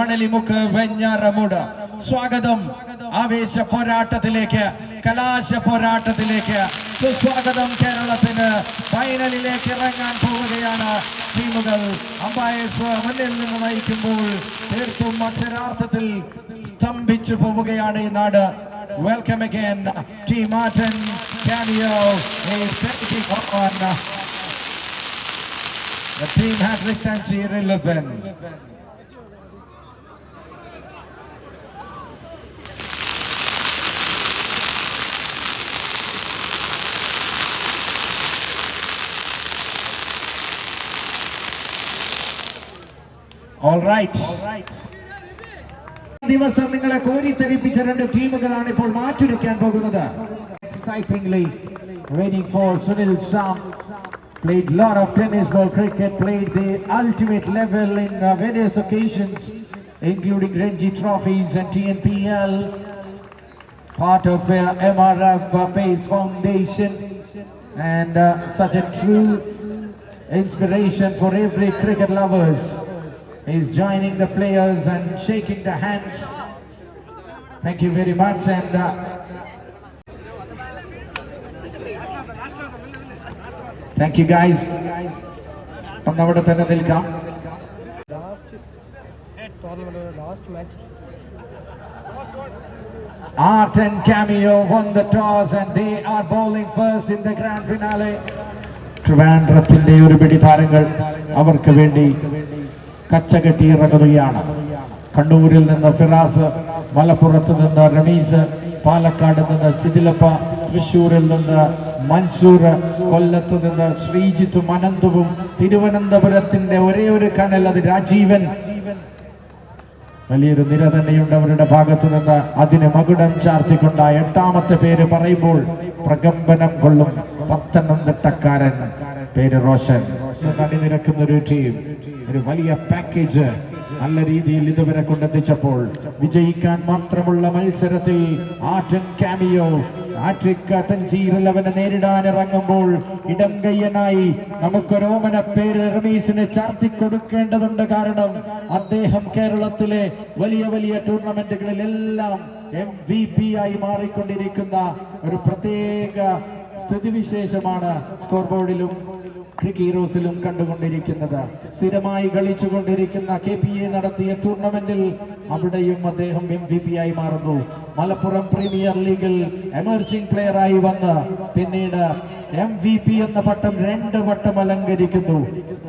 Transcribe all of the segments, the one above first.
മണലിമുക്ക് വെഞ്ഞാറമൂട്. സ്വാഗതം. ആവേശ പോരാട്ടത്തിലേക്ക് കലാശ പോരാട്ടത്തിലേക്ക് സുസ്വാഗതം കേരളത്തിന് ഫൈനലിലേക്ക് ഇറങ്ങാൻ പോവുകയാണ് ടീമുകൾ. അമ്പായസ് മുന്നിൽ നിന്ന് നയിക്കുമ്പോൾ തീർത്തും അക്ഷരാർത്ഥത്തിൽ സ്തംഭിച്ചു പോവുകയാണ് ഈ നാട്. Welcome again team taking on the team has recency relevant All right. ദിവസം നിങ്ങളെ കോരിത്തെരിപ്പിച്ച രണ്ട് ടീമുകളാണ് ഇപ്പോൾ മാറ്റുരയ്ക്കാൻ പോകുന്നത് excitingly waiting for Sunil Sam played lot of tennis ball cricket played the ultimate level in uh, various occasions including Ranji trophies and TNPL part of uh, MRF uh, Pace Foundation and uh, such a true inspiration for every cricket lovers is joining the players and shaking the hands. Thank you very much and uh, thank you guys. ഒന്നവിടെ തന്നെ നിൽക്കാം last tournament last match Art and Cameo won the toss and they are bowling first in the grand finale. ട്രിവാൻഡ്രത്തിന്റെ ഒരു പിടി താരങ്ങൾ അവർക്ക് വേണ്ടി കച്ചകെട്ടി ഇറങ്ങുകയാണ് കണ്ണൂരിൽ നിന്ന് ഫിറാസ് മലപ്പുറത്ത് നിന്ന് റമീസ് പാലക്കാട് നിന്ന് സിജിലപ്പ തൃശൂരിൽ നിന്ന് മൻസൂർ കൊല്ലത്ത് നിന്ന് ശ്രീജിത്തും അനന്തവും തിരുവനന്തപുരത്തിന്റെ ഒരേ ഒരു കനൽ അത് രാജീവൻ. വലിയൊരു നിര തന്നെയുണ്ട് അവരുടെ ഭാഗത്തു നിന്ന്. അതിന് മകുടം ചാർത്തിക്കൊണ്ട എട്ടാമത്തെ പേര് പറയുമ്പോൾ പ്രകമ്പനം കൊള്ളും പത്തനംതിട്ടക്കാരൻ പേര് റോഷൻ. അണിനിരക്കുന്ന ഒരു ടീം ഒരു വലിയ പാക്കേജ് നല്ല രീതിയിൽ ഇതുവരെ കൊണ്ടെത്തിച്ചപ്പോൾ വിജയിക്കാൻ മാത്രമുള്ള മത്സരത്തിൽ ആറ്റൻ കാമിയോ തഞ്ചീറിലവനെ നേരിടാൻ ഇറങ്ങുമ്പോൾ ഇടം കയ്യനായി നമുക്കൊരോമന പേര് റമീസിന് ചാർത്തി കൊടുക്കേണ്ടതുണ്ട് കാരണം അദ്ദേഹം കേരളത്തിലെ വലിയ വലിയ ടൂർണമെന്റുകളിലെല്ലാം എം വി പി ആയി മാറിക്കൊണ്ടിരിക്കുന്ന ഒരു പ്രത്യേക സ്ഥിതിവിശേഷമാണ് സ്കോർ ബോർഡിലും ഹീറോസിലും കണ്ടുകൊണ്ടിരിക്കുന്നത്. സ്ഥിരമായി കളിച്ചുകൊണ്ടിരിക്കുന്ന കെ പി എ നടത്തിയ ടൂർണമെന്റിൽ അവിടെയും അദ്ദേഹം എം വി പി ആയി മാറുന്നു. മലപ്പുറം പ്രീമിയർ ലീഗിൽ എമർജിംഗ് പ്ലെയർ ആയി വന്ന് പിന്നീട് എം വി പി എന്ന പട്ടം രണ്ട് വട്ടം അലങ്കരിക്കുന്നു.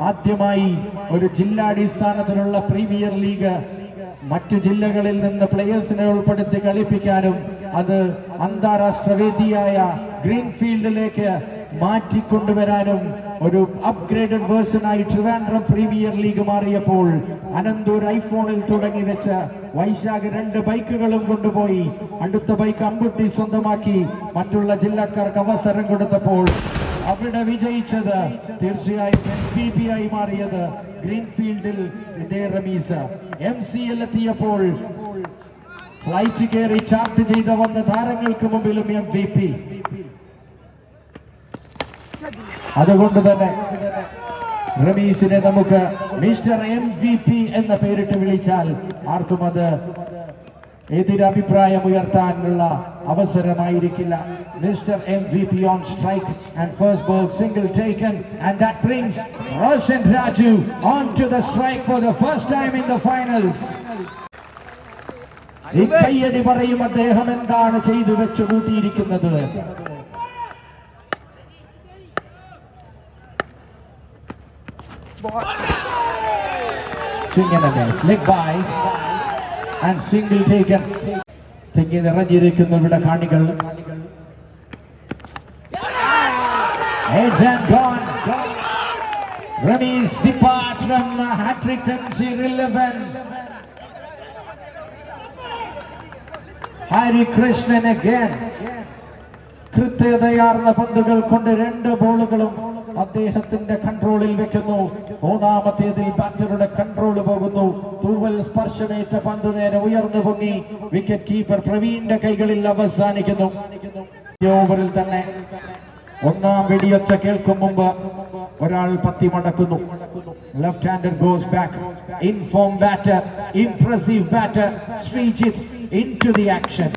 ആദ്യമായി ഒരു ജില്ലാടിസ്ഥാനത്തിലുള്ള പ്രീമിയർ ലീഗ് മറ്റു ജില്ലകളിൽ നിന്ന് പ്ലെയേഴ്സിനെ ഉൾപ്പെടുത്തി കളിപ്പിക്കാനും അത് അന്താരാഷ്ട്ര വേദിയായ ഗ്രീൻഫീൽഡിലേക്ക് മാറ്റിക്കൊണ്ടുവരാനും ഒരു അപ്ഗ്രേഡഡ് വേർഷനായി ട്രിവാൻഡ്രം പ്രീമിയർ ലീഗ് മാറിയപ്പോൾ അനന്തൂർ ഐഫോണിൽ തുടങ്ങി വെച്ച വൈശാഖ് രണ്ട് ബൈക്കുകളും കൊണ്ടുപോയി. അടുത്ത ബൈക്ക് അമ്പുട്ടി സ്വന്തമാക്കി. മറ്റുള്ള ജില്ലക്കാർക്ക് അവസരം കൊടുത്തപ്പോൾ അവിടെ വിജയിച്ചത് തീർച്ചയായും ആയി മാറിയത് ഗ്രീൻഫീൽഡിൽ ഇതേ റമീസ്. എം സി എൽ എത്തിയപ്പോൾ ഫ്ലൈറ്റ് കയറി ചാർട്ട് ചെയ്ത വന്ന താരങ്ങൾക്ക് മുമ്പിലും എം വി പി അതുകൊണ്ട് തന്നെ റമീസിനെ നമുക്ക് മിസ്റ്റർ എം വി പി എന്ന പേരിട്ട് വിളിച്ചാൽ ആർക്കും അത് എതിരഭിപ്രായം ഉയർത്താനുള്ള അവസരമായിരിക്കില്ല. Mister M V P on strike and first ball single taken and that brings Roshan Raju on to the strike for the first time in the finals ഈ കയ്യടി പറയും അദ്ദേഹം എന്താണ് ചെയ്തു വെച്ചു കൂട്ടിയിരിക്കുന്നത്? എന്ന്. Swing and a miss. Leg by. And single taken. തെങ്ങി നിറഞ്ഞിരിക്കുന്നു ഇവിടെ കാണികൾ. Ramesh departs from hat-trick century 11. Hari Krishnan again. കൃത്യതയാർന്ന പന്തുകൾ കൊണ്ട് രണ്ട് ബോളുകളും അദ്ദേഹത്തിന്റെ കൺട്രോളിൽ വെക്കുന്നു. മൂന്നാമത്തേതിൽ ബാറ്ററുടെ കൺട്രോൾ പോകുന്നു. തൂവൽ സ്പർശമേറ്റ പന്ത് നേരെ ഉയർന്നു പൊങ്ങി. വിക്കറ്റ് കീപ്പർ പ്രവീണിന്റെ കൈകളിൽ അവസാനിക്കുന്നു. ഓവറിൽ തന്നെ ഒന്നാം വെടിയൊച്ച കേൾക്കും മുമ്പ് ഒരാൾ പത്തി മടക്കുന്നു. Left handed goes back in form batter impressive batter Sreejith into the action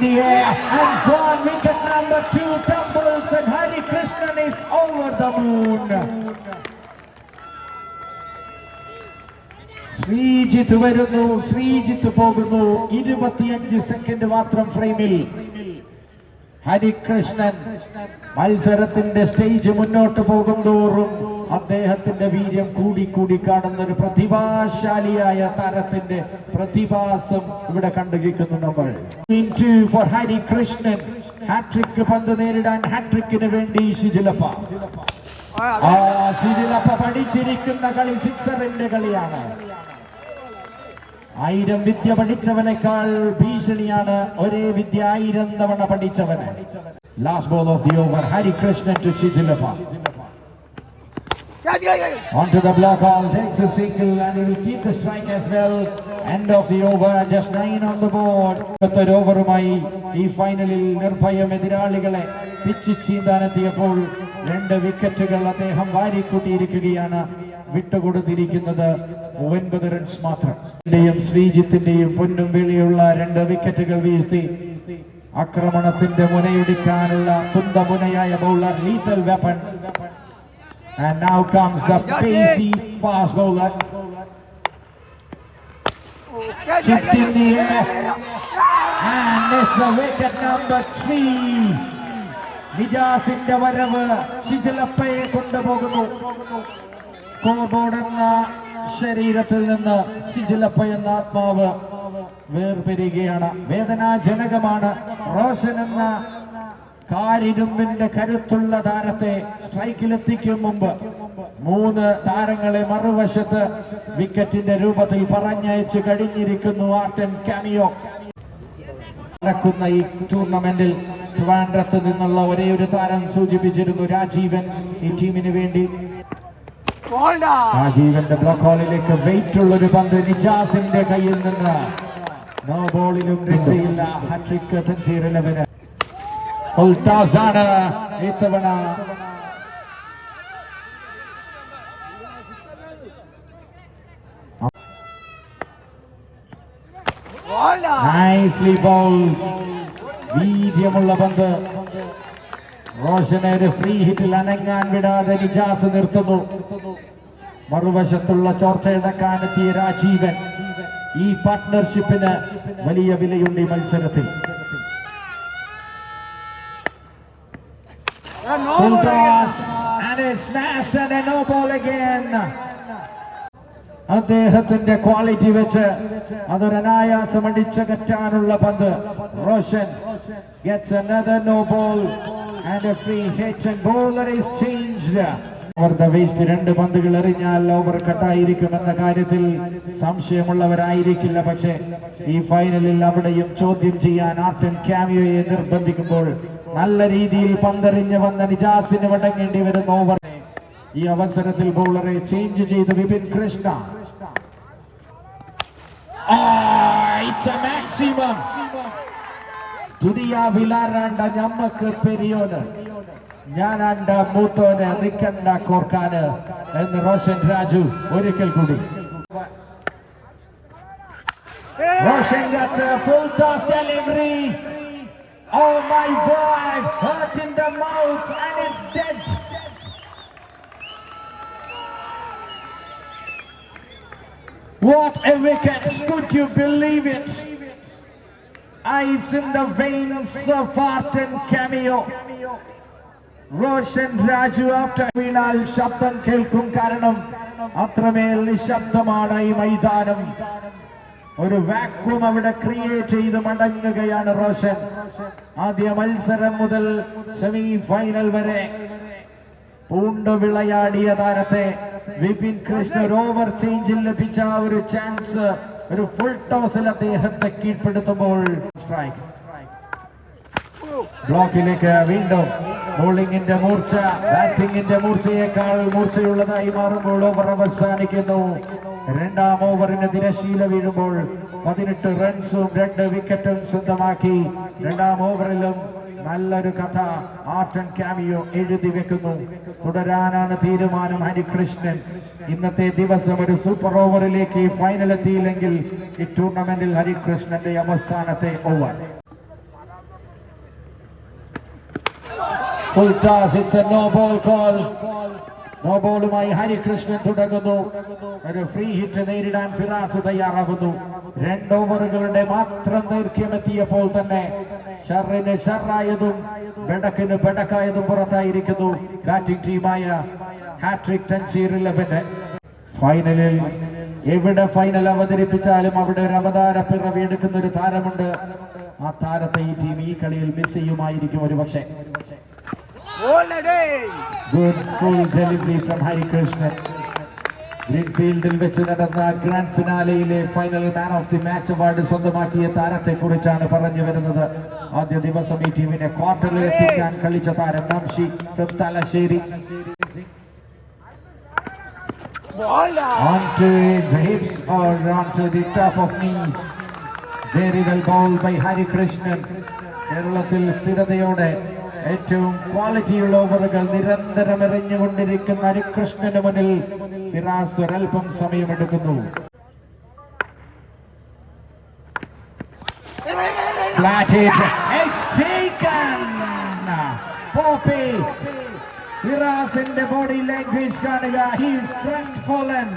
the air and gone, wicket number two tumbles and moon. Sreejith വരുന്നു ശ്രീജിത്ത് പോകുന്നു. ഇരുപത്തിയഞ്ച് സെക്കൻഡ് മാത്രം ഫ്രെയിമിൽ. ഹരികൃഷ്ണൻ മത്സരത്തിന്റെ സ്റ്റേജ് മുന്നോട്ട് പോകും തോറും അദ്ദേഹത്തിന്റെ വീര്യം കൂടി കൂടി കാണുന്ന ഒരു പ്രതിഭാശാലിയായ താരത്തിന്റെ പ്രതിഭാസം ഇവിടെ കണ്ടുകിക്കുന്നു നമ്മൾ. ഫോർ ഹരികൃഷ്ണൻ. ഹാട്രിക് പന്ത് നേരിടാൻ ഹാട്രിക്കിന് വേണ്ടി ഷിജിലപ്പ ആ ശിജിലപ്പ പഠിച്ചിരിക്കുന്ന കളി സിക്സറിന്റെ കളിയാണ്. ആയിരം വിദ്യ പഠിച്ചവനേക്കാൾ ഭീഷണിയാണ് ഒരേ വിദ്യ ആയിരം തവണ പഠിച്ചവന്. Last ball of the over Harikrishnan to ശിജിലപ്പ. Onto the block, all takes a single and he will keep the strike as well. End of the over, just nine on the board. ഒരു ഓവറുമായി ഈ ഫൈനലിൽ നിർഭയം എതിരാളികളെ pitch ചീന്താനെത്തിയപ്പോൾ രണ്ട് വിക്കറ്റുകൾ അദ്ദേഹം വാരിക്കൂട്ടിയിരിക്കുകയാണ്. വിട്ടുകൊടുത്തിരിക്കുന്നത് ഒൻപത് runs മാത്രം. ന്റെയും ശ്രീജിത്തിന്റെയും പൊന്നും വെളിയുള്ള രണ്ട് വിക്കറ്റുകൾ വീഴ്ത്തി. ആക്രമണത്തിന്റെ മുനയിടിക്കാനുള്ള കുന്തമുനയായ bowler lethal weapon And now comes the pacey fast bowler. Chipped in the air. And it's the wicket number three. നിജാസിന്റെ വരവ് ശിഥിലപ്പയെ കൊണ്ടുപോകുന്നു സ്കോർ ബോർഡ് എന്ന ശരീരത്തിൽ നിന്ന് ശിജിലപ്പ എന്ന ആത്മാവ് വേർപിരികയാണ് വേദനാജനകമാണ് റോഷൻ എന്ന കാരിരുമ്പിന്റെ കരുത്തുള്ള താരത്തെ സ്ട്രൈക്കിലെത്തിക്കും മുമ്പ് മൂന്ന് താരങ്ങളെ മറുവശത്ത് വിക്കറ്റിന്റെ രൂപത്തിൽ പറഞ്ഞയച്ചു കഴിഞ്ഞിരിക്കുന്നു ആർട്ടൻ കാമിയോ. നടക്കുന്ന ഈ ടൂർണമെന്റിൽ ട്രിവാൻഡ്രത്ത് നിന്നുള്ള ഒരേ ഒരു താരം സൂചിപ്പിച്ചിരുന്നു രാജീവൻ ഈ ടീമിന് വേണ്ടി. രാജീവന്റെ ബ്ലോക്ക് ഹോളിലേക്ക് വെയിറ്റ് ഉള്ള ഒരു പന്ത് നിജാസിന്റെ കയ്യിൽ നിന്ന്. നോ ബോളിലും രക്ഷയില്ല. ഹാട്രിക് തൻസീർ ഉൾട്ടാസാണ് ഇത്തവണ. നൈസ്ലി വീര്യമുള്ള പന്ത്. റോഷനെ ഒരു ഫ്രീ ഹിറ്റിൽ അനങ്ങാൻ വിടാതെ നിജാസ് നിർത്തുന്നു. മറുവശത്തുള്ള ചോർച്ചയടക്കാനെത്തിയ രാജീവൻ ഈ പാർട്ട്ണർഷിപ്പിന് വലിയ വിലയുണ്ട് ഈ മത്സരത്തിൽ. Full toss and it's smashed and a no ball again. അദ്ദേഹത്തിന്റെ ക്വാളിറ്റി വെച്ച് അതൊരു അനായാസം അടിച്ചകറ്റാനുള്ള പന്ത്. Roshan gets another no ball and a free hit and bowler is changed. Over the waist രണ്ട് പന്തുകൾ എറിഞ്ഞാൽ ഓവർ കട്ടായിരിക്കുമെന്ന കാര്യത്തിൽ സംശയമുള്ളവരായിരിക്കില്ല. പക്ഷേ ഈ ഫൈനലിൽ അവിടെയും ചോദ്യം ചെയ്യാൻ ആർട്ടൻ ക്യാമിയോയെ നിർബന്ധിക്കുമ്പോൾ നല്ല രീതിയിൽ പന്തെറിഞ്ഞ് വന്ന നിജാസിന് വടങ്ങേണ്ടി വരുന്ന ഓവറിനെ ഈ അവസരത്തിൽ ബൗളറെ ചേഞ്ച് ചെയ്ത് വിപിൻ കൃഷ്ണ. മാക്സിമം ദുനിയാവിലാരാണ്ട ഞമ്മക്ക് പെരിയോന്. ഞാനാണ്ട മൂത്തോന് നിക്കണ്ട കോർക്കാന് എന്ന് റോഷൻ രാജു ഒരിക്കൽ കൂടി. Roshan full toss delivery. Oh my God! Hurt in the mouth and it's dead. What a wicket! Could you believe it? Ice in the veins of Arten Cameo. Roshan Raju after വീണാൽ ശബ്ദം കേൾക്കും കാരണം അത്രമേൽ നിശബ്ദമാണ് ഈ മൈതാനം ഒരു vacuum അവിടെ create ചെയ്ത് മടങ്ങുകയാണ് റോഷൻ. ആദ്യ മത്സരം മുതൽ സെമി ഫൈനൽ വരെ. പൂണ്ട വിളയാടിയ താരത്തെ വിപിൻ കൃഷ്ണ ഒരു ഓവർ ചേഞ്ചിൽ ലഭിച്ച ഒരു ചാൻസ് ഒരു ഫുൾ ടോസിൽ അദ്ദേഹത്തെ കീഴ്പ്പെടുത്തുമ്പോൾ സ്ട്രൈക്ക് ബ്ലോക്കിലേക്ക് വീണ്ടും ബോളിംഗിന്റെ മൂർച്ച ബാറ്റിംഗിന്റെ മൂർച്ചയേക്കാൾ മൂർച്ചയുള്ളതായി മാറുമ്പോൾ ഓവർ അവസാനിക്കുന്നു. രണ്ടാം ഓവറിന് തിരശീല വീഴുമ്പോൾ പതിനെട്ട് റൺസും രണ്ട് വിക്കറ്റും സ്വന്തമാക്കി. രണ്ടാം ഓവറിലും നല്ലൊരു കഥ ആർട്ടൻ ക്യാമിയോ എഴുതി വെക്കുന്നു. തുടരാനാണ് തീരുമാനം ഹരികൃഷ്ണൻ. ഇന്നത്തെ ദിവസം ഒരു സൂപ്പർ ഓവറിലേക്ക് ഫൈനൽ എത്തിയില്ലെങ്കിൽ ഈ ടൂർണമെന്റിൽ ഹരികൃഷ്ണന്റെ അവസാനത്തെ over. Full toss, it's a no ball call. No ബോളുമായി Harikrishnan തുടങ്ങുന്നു. ഒരു ഫ്രീ ഹിറ്റ് നേരിടാൻ ഫിറാസ് തയ്യാറാകുന്നു. രണ്ട് ഓവറുകളുടെ മാത്രം ദൈർഘ്യമെത്തിയപ്പോൾ തന്നെ ഷറിന് ഷറായതും ബെടക്കിന് ബെടക്കായതും പുറത്തായിരിക്കുന്നു. ബാറ്റിംഗ് ടീമായ ഹാട്രിക് തൻസീർ ഫൈനലിൽ എവിടെ ഫൈനൽ അവതരിപ്പിച്ചാലും അവിടെ ഒരു അവതാര പിറവി എടുക്കുന്ന ഒരു താരമുണ്ട്. ആ താരത്തെ ഈ ടീം ഈ കളിയിൽ മിസ് ചെയ്യുമായിരിക്കും ഒരു പക്ഷേ good full delivery from Harikrishnan ഗ്രീൻഫീൽഡിൽ വെച്ച് നടന്ന grand ഫിനാലയിലെ final man of the match award സ്വന്തമാക്കിയ താരത്തെ കുറിച്ചാണ് പറഞ്ഞു വരുന്നത് ആദ്യ ദിവസം ഈ ടീമിനെ ക്വാർട്ടറിൽ എത്തിക്കാൻ കളിച്ച താരം Namshi from Thalassery onto his hips or onto the top of knees. Very well bowled by Hari Krishnan. കേരളത്തിൽ സ്ഥിരതയോടെ ഏറ്റവും ക്വാളിറ്റിയുള്ള ഓവറുകൾ നിരന്തരം എറിഞ്ഞുകൊണ്ടിരിക്കുന്ന ഹരികൃഷ്ണന് മുന്നിൽ ഫിറാസ് ഒരൽപ്പം സമയമെടുക്കുന്നു. ഫിറാസിന്റെ ബോഡി ലാംഗ്വേജ് കാണുക. He's crestfallen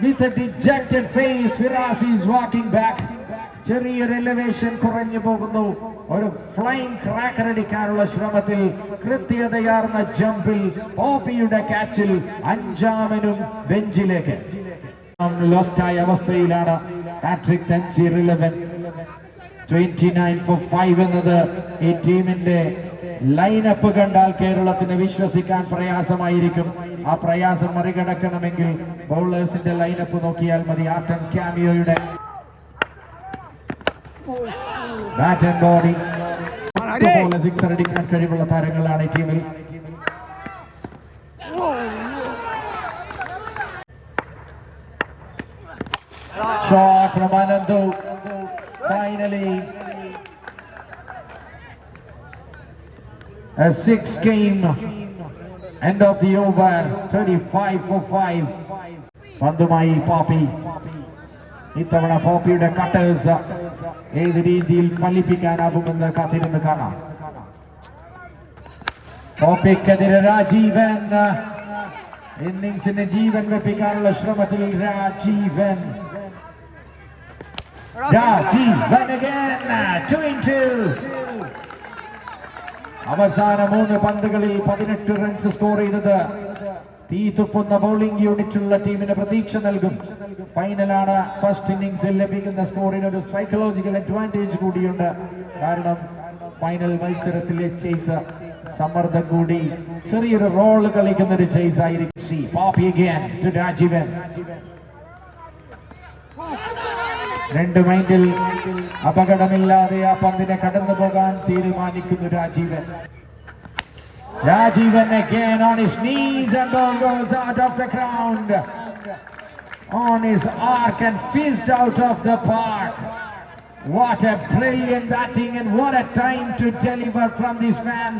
with a dejected face Firas is walking back ചെറിയൊരു എലവേഷൻ കുറഞ്ഞു പോകുന്നു. ഒരു ഫ്ലൈങ് ക്രാക്കർ അടിക്കാനുള്ള ശ്രമത്തിൽ കൃത്യതയാർന്ന ജമ്പിൽ പോപ്പിയുടെ ക്യാച്ചിൽ അഞ്ചാമനും ബെഞ്ചിലേക്ക്. ലോസ്റ്റായ അവസ്ഥയിലാണ്. Patrick Thanseer eleven twenty nine four five എന്നത് ഈ ടീമിന്റെ ലൈനപ്പ് കണ്ടാൽ കേരളത്തിന് വിശ്വസിക്കാൻ പ്രയാസമായിരിക്കും. ആ പ്രയാസം മറികടക്കണമെങ്കിൽ ബൗളേഴ്സിന്റെ ലൈനപ്പ് നോക്കിയാൽ മതി. ആർട്ടൻ ക്യാമിയോയുടെ ബാറ്റ് ആൻഡ് ബോഡി സിക്സർ അടിക്കാൻ കഴിവുള്ള താരങ്ങളാണ് ഈ ടീമിൽ Shot from Anandu. Finally, a six game end of the over 35 for 5 പന്തുമായി poppy ഇത്തവണ പോപ്പിയുടെ കട്ടേഴ്സ് ഏത് രീതിയിൽ ഫലിപ്പിക്കാനാകുമെന്ന് കാത്തിരുന്ന് കാണാം. പോപ്പിക്കെതിരെ രാജീവൻ. ഇന്നിങ്സിന് ജീവൻ വെപ്പിക്കാനുള്ള ശ്രമത്തിൽ രാജീവൻ. രാജീവൻ. അവസാന മൂന്ന് പന്തുകളിൽ പതിനെട്ട് റൺസ് സ്കോർ ചെയ്തത് തീ തുപ്പുന്ന യൂണിറ്റ് ഉള്ള ടീമിന് പ്രതീക്ഷ നൽകും. ഫൈനലാണ് ഫസ്റ്റ് ഇന്നിംഗ്സിൽ ലഭിക്കുന്ന സ്കോറിന് ഒരു സൈക്കോളജിക്കൽ അഡ്വാന്റേജ് കൂടിയുണ്ട്. കാരണം ഫൈനൽ മത്സരത്തിലെ ചേസ് സമ്മർദ്ദം കൂടി. ചെറിയൊരു റോൾ കളിക്കുന്ന ഒരു ചേസ് ആയിരിക്കും. രാജീവൻ രണ്ട് മൈൻഡിൽ അപകടമില്ലാതെ ആ പന്തിനെ കടന്നു പോകാൻ തീരുമാനിക്കുന്നു Rajeevan. Rajeevan again on his knees and ball goes out of the ground on his arc and fizzed out of the park what a brilliant batting and what a time to deliver from this man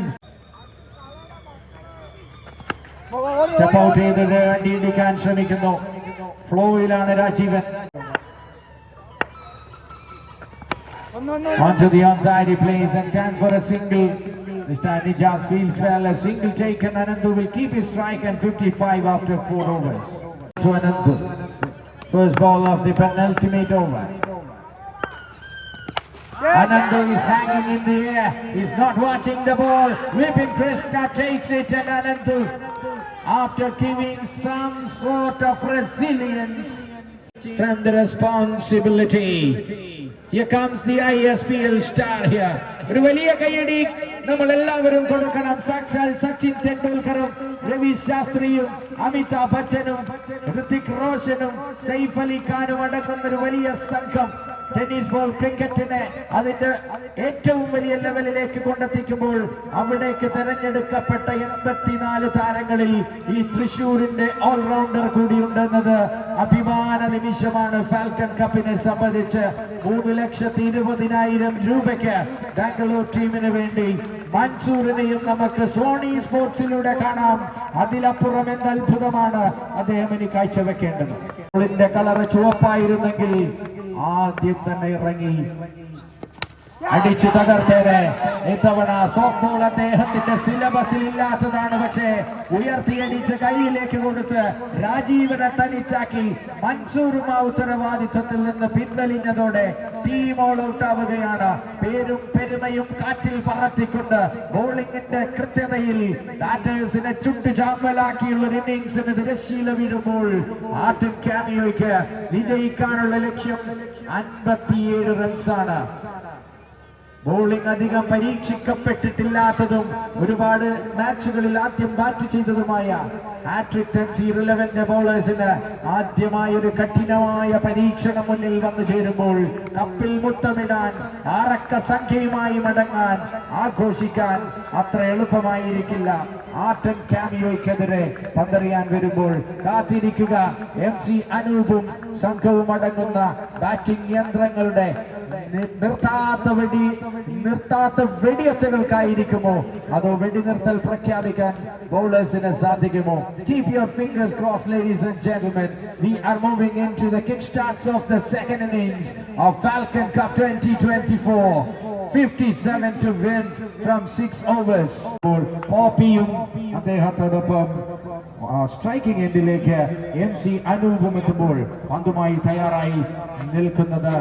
step out ചെയ്ത് വണ്ടി ഇടിക്കാൻ ശ്രമിക്കുന്നു ഫ്ലോയിലാണ് Rajeevan Onto the onside he plays and chance for a single. Nijaz feels well. A single taken. Anandu will keep his strike and 55 after four overs. To Anandu. First ball of the penultimate over. Anandu is hanging in the air. He's not watching the ball. Vipin Krishna takes it and Anandu, after giving some sort of resilience from the responsibility. Here comes the ISPL star here. ഒരു വലിയ കൈയടി നമ്മൾ എല്ലാവരും കൊടുക്കണം. സാക്ഷാൽ സച്ചിൻ തെണ്ടുൽക്കറും രവി ശാസ്ത്രിയും അമിതാഭ് ബച്ചനും ഋതിക് റോഷനും സൈഫ് അലി ഖാനും ഒരു വലിയ സംഘം ടെന്നീസ് ബോൾ ക്രിക്കറ്റിനെ അതിന്റെ ഏറ്റവും വലിയ ലെവലിലേക്ക് കൊണ്ടെത്തിക്കുമ്പോൾ അവിടേക്ക് തെരഞ്ഞെടുക്കപ്പെട്ട എൺപത്തിനാല് താരങ്ങളിൽ ഈ തൃശൂരിന്റെ ഓൾറൗണ്ടർ കൂടിയുണ്ടെന്നത് അഭിമാന നിമിഷമാണ്. ഫാൽക്കൺ കപ്പിനെ സംബന്ധിച്ച് മൂന്ന് ലക്ഷത്തി ഇരുപതിനായിരം രൂപയ്ക്ക് ബാംഗ്ലൂർ ടീമിന് വേണ്ടി മൻസൂറിനെയും നമുക്ക് സോണി സ്പോർട്സിലൂടെ കാണാം. അതിലപ്പുറം എന്ത് അത്ഭുതമാണ്? അദ്ദേഹം ഇനി കാഴ്ചവെക്കേണ്ടത് കളർ ചുവപ്പായിരുന്നെങ്കിൽ ആദ്യം തന്നെ ഇറങ്ങി അടിച്ചു തകർത്തേനെ. ഇത്തവണ സോഫ്റ്റ് ബോൾ അദ്ദേഹത്തിന്റെ സിലബസിൽ ഇല്ലാത്തതാണ് പക്ഷേ ഉയർത്തിയടിച്ച് കയ്യിലേക്ക് കൊടുത്ത് രാജീവനെ തനിച്ചാക്കി. മൻസൂറും ഉത്തരവാദിത്വത്തിൽ നിന്ന് പിൻവലിഞ്ഞതോടെ ടീം ഓൾ ഔട്ട് ആവുകയാണ്. പേരും പെരുമയും കാറ്റിൽ പറത്തിക്കൊണ്ട് ബോളിംഗിന്റെ കൃത്യതയിൽ ബാറ്റേഴ്സിനെ ചുട്ടുചാമ്പലാക്കിയുള്ള ഒരു ഇന്നിംഗ്സിന് തിരശ്ശീല വീഴുമ്പോൾ ആദ്യം ക്യാമിയോയ്ക്ക് വിജയിക്കാനുള്ള ലക്ഷ്യം അൻപത്തിയേഴ് റൺസാണ് ബോളിംഗ് അധികം പരീക്ഷിക്കപ്പെട്ടിട്ടില്ലാത്തതും ഒരുപാട് മാച്ചുകളിൽ ആദ്യം ബാറ്റ് ചെയ്തതുമായ ഹാട്രിക് ആദ്യമായ ഒരു കഠിനമായ പരീക്ഷണം മുന്നിൽ വന്നു ചേരുമ്പോൾ കപ്പിൽ മുത്തമിടാൻ ആറക്ക സംഖ്യയുമായി മടങ്ങാൻ ആഘോഷിക്കാൻ അത്ര എളുപ്പമായിരിക്കില്ല. ആറ്റൻ ക്യാമിയോയ്ക്കെതിരെ പന്തറിയാൻ വരുമ്പോൾ കാത്തിരിക്കുക. എം സി അനൂപും സംഘവും അടങ്ങുന്ന ബാറ്റിംഗ് യന്ത്രങ്ങളുടെ നിർത്താത്ത വെടി നിർത്താത്ത വെടിയൊച്ചകൾക്കായിരിക്കുമോ? അതോ വെടി നിർത്തൽ പ്രഖ്യാപിക്കാൻ ബൗളേഴ്സിന് സാധിക്കുമോ? Keep your fingers cross ladies and gentlemen we are moving in to the kick starts of the second innings of Falcon Cup 2024 57 to win from 6 overs. പോപ്പിയും അദ്ദേഹത്തോടൊപ്പം സ്ട്രൈക്കിംഗ് എൻഡിലേക്ക് എം സി അനൂപും എത്തുമ്പോൾ പന്തുമായി തയ്യാറായി. നിൽക്കുന്നത്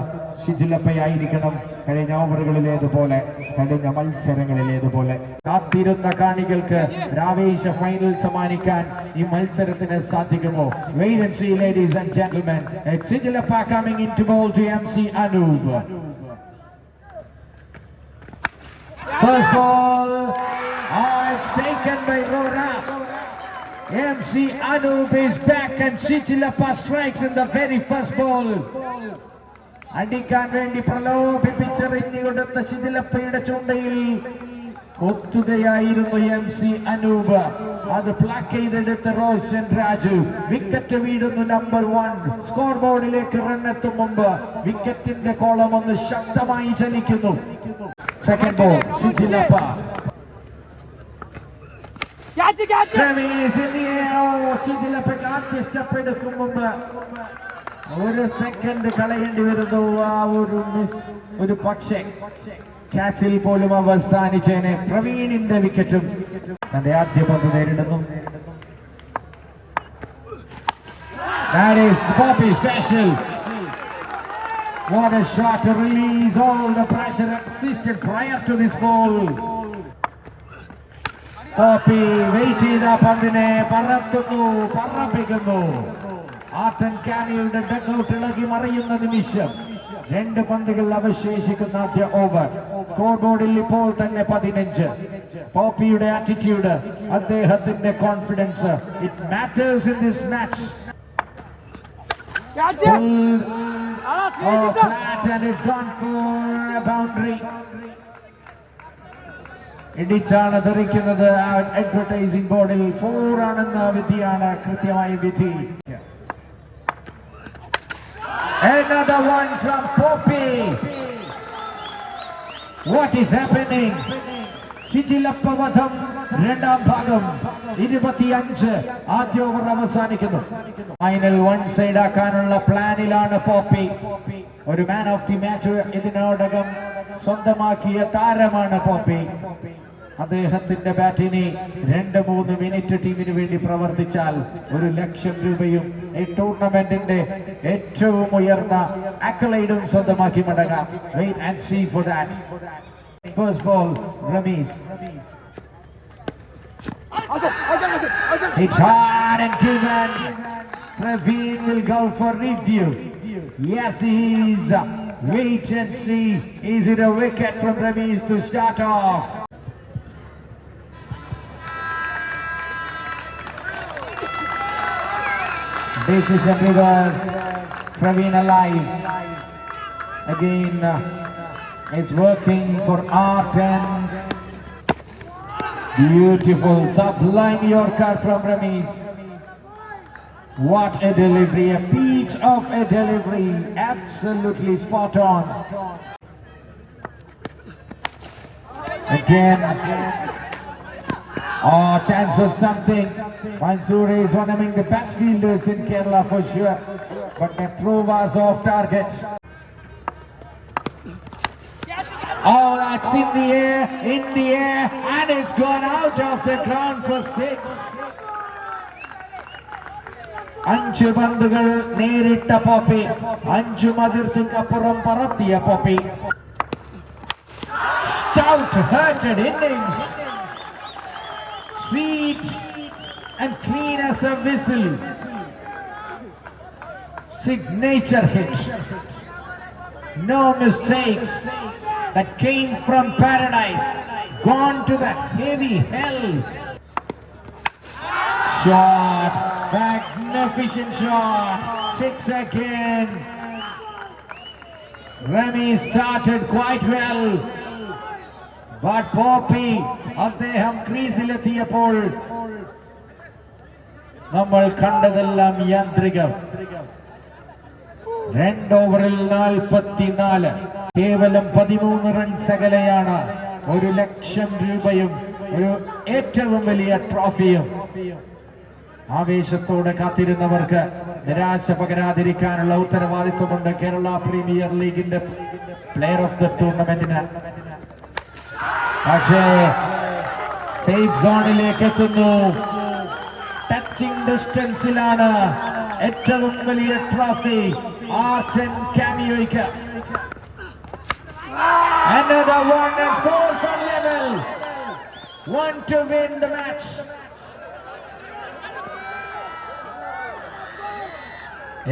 ശിജിലപ്പയായിരിക്കണം കഴിഞ്ഞ ഓവറുകളിലേതുപോലെ കഴിഞ്ഞ മത്സരങ്ങളിലേതുപോലെ. കാത്തിരുന്ന കാണികൾക്ക് രാവേശ ഫൈനൽ സമ്മാനിക്കാൻ ഈ മത്സരത്തിന് സാധിക്കുമോ? Wait and see ladies and gentlemen ശിജിലപ്പ coming into bowl to M C Anoop First ball, oh, it's taken. MC Anub is back and Shichilappa strikes in the very first ball. അടിക്കാൻ വേണ്ടി പ്രലോഭിപ്പിച്ചെറിഞ്ഞു കൊടുത്ത ശിഥിലപ്പയുടെ ചുണ്ടയിൽ കൊത്തുകയായിരുന്നു എം സി അനൂപ് അത് pluck ചെയ്തെടുത്ത് Roshan Raju. Wicket വീടുന്നു നമ്പർ വൺ സ്കോർ ബോർഡിലേക്ക് റൺ എത്തും മുമ്പ് വിക്കറ്റിന്റെ കോളം ഒന്ന് ശക്തമായി ചലിക്കുന്നു. സെക്കൻഡ് ബോൾ ശിഥിലപ്പ Catch it, catch it! Release in the air. Oh, ശിഥിലപ്പയ്ക്ക് ആദ്യ സ്റ്റെപ്പ് എടുക്കും മുമ്പ് ഒരു സെക്കൻഡ് കളയേണ്ടി വരുന്നു ആ ഒരു മിസ് ഒരു പക്ഷേ ക്യാച്ചിൽ പോലും അവസാനിച്ചേനെ പ്രവീണിന്റെ വിക്കറ്റും തന്റെ ആദ്യ പന്ത് നേരിടുന്നു That is Bobby special. What a shot to release all the pressure that existed prior to this ball. Poppy wait ചെയ്ത പന്തിനെ പറത്തുന്നു പറപ്പിക്കുന്നു ആട്ടൻ കാനിയുടെ ഡക്കൗട്ട് ഇളകി മറിയുന്ന നിമിഷം രണ്ട് പന്തുകൾ അവശേഷിക്കുന്ന ആദ്യ ഓവർ സ്കോർ ബോർഡിൽ ഇപ്പോൾ തന്നെ പതിനഞ്ച് പോപ്പിയുടെ ആറ്റിറ്റ്യൂഡ് അദ്ദേഹത്തിന്റെ confidence it matters in this match Catch it! Ah, Oh, finish it up! flat and it's gone for a boundary. ഇടിച്ചാണ് തെറിക്കുന്നത്. അഡ്വർടൈസിംഗ് ബോർഡിൽ ഫോർ ആണെന്ന വിധിയാണ് കൃത്യമായ വിധി. Another one from Poppy. What is happening? ശിജിലപ്പ വധം രണ്ടാം ഭാഗം ഇരുപത്തിയഞ്ച് ആദ്യ ഓവർ അവസാനിക്കുന്നു. ഫൈനൽ വൺ സൈഡ് ആക്കാനുള്ള പ്ലാനിലാണ് പോപ്പി ഒരു മാൻ ഓഫ് ദി മാച്ച് ഇതിനോടകം സ്വന്തമാക്കിയ താരമാണ് പോപ്പി അദ്ദേഹത്തിന്റെ ബാറ്റിന് രണ്ട് മൂന്ന് മിനിറ്റ് ടീമിന് വേണ്ടി പ്രവർത്തിച്ചാൽ ഒരു ലക്ഷം രൂപയും ഈ ടൂർണമെന്റിന്റെ ഏറ്റവും ഉയർന്ന അക്ലൈഡും സ്വന്തമാക്കി മടങ്ങാം wait and for that first ball Ramees It's hard and given. Praveen will go for review. Yes, he is. Wait and see. Is it a wicket from Ramesh to start off? Decision reversed. Praveen alive. Again, uh, it's working for Arten. Beautiful, sublime Yorker from Ramesh. What a delivery, a peach of a delivery. Absolutely spot on. Again, Again. Oh, chance for something. Mansoor is one among the best fielders in Kerala for sure. But the throw was off target. Oh, that's in the air, in the air, and it's gone out of the ground for six. അഞ്ച് പന്തുകൾ നേരിട്ട poppy അഞ്ചു മതിർത്തിക്കപ്പുറം പറത്തിയ poppy Stout hurted innings. sweet and clean as a whistle. Signature hit. No mistakes that came from paradise. Gone to the heavy hell. Shot. Magnificent shot. Six again. Remy started quite well. But Poppy അദ്ദേഹം ക്രീസിലെത്തിയപ്പോൾ നമ്മൾ കണ്ടതെല്ലാം യാന്ത്രികം. രണ്ട് ഓവറിൽ നാൽപ്പത്തിനാല്. കേവലം പതിമൂന്ന് runs അകലെയാണ്. ഒരു ലക്ഷം രൂപയും ഒരു ഏറ്റവും വലിയ ട്രോഫിയും ആവേശത്തോടെ കാത്തിരുന്നവർക്ക് നിരാശ പകരാതിരിക്കാനുള്ള ഉത്തരവാദിത്വമുണ്ട് കേരള പ്രീമിയർ ലീഗിന്റെ പ്ലെയർ ഓഫ് ദ ടൂർണമെന്റിന് പക്ഷേ സേഫ് സോണിലേക്ക് എത്തുന്നു ടച്ചിങ് ഡിസ്റ്റൻസിലാണ് ഏറ്റവും വലിയ ട്രോഫി ആർട്ടൻ കാമിയോയ്ക്ക് Another one and scores on level. One to win the match.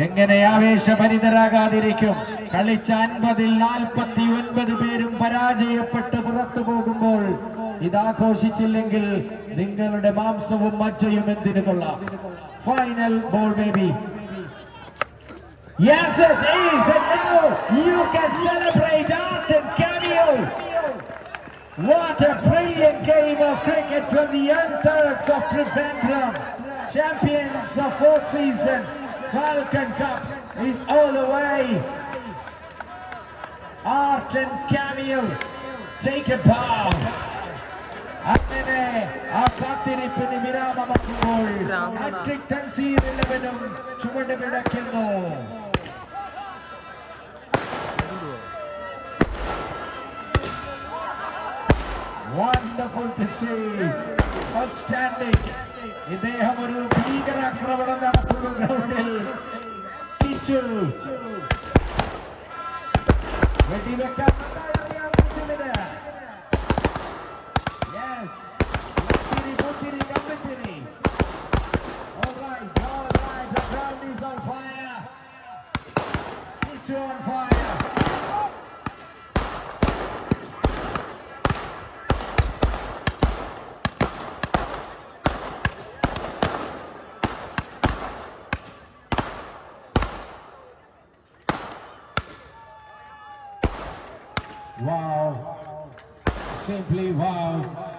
എങ്ങനെ ആവേശഭരിതരാകാതിരിക്കും കളിച്ച അൻപതിൽ നാൽപ്പത്തി ഒൻപത് പേരും പരാജയപ്പെട്ട് പുറത്തു പോകുമ്പോൾ ഇതാഘോഷിച്ചില്ലെങ്കിൽ നിങ്ങളുടെ മാംസവും മജ്ജയും എന്തിനു കൊള്ളാം final ball baby Yes, it is, and now you can celebrate art and cameo. What a brilliant game of cricket from the young Turks of Trivandrum, champions of fourth season. Falcon Cup is all the way. Art and cameo, take a bow. അങ്ങനെ ആ കാത്തിരിപ്പിന് വിരാമമാക്കുമ്പോൾ hat trick Thanseer ഇലവനും ചുവട് പിടയ്ക്കുന്നു Wonderful to see. Outstanding. ഇദ്ദേഹം ഒരു ഭീകരാക്രമണം നടത്തുന്നു ഗ്രൗണ്ടിൽ വെടിവെക്കാൻ Wow. Simply wow.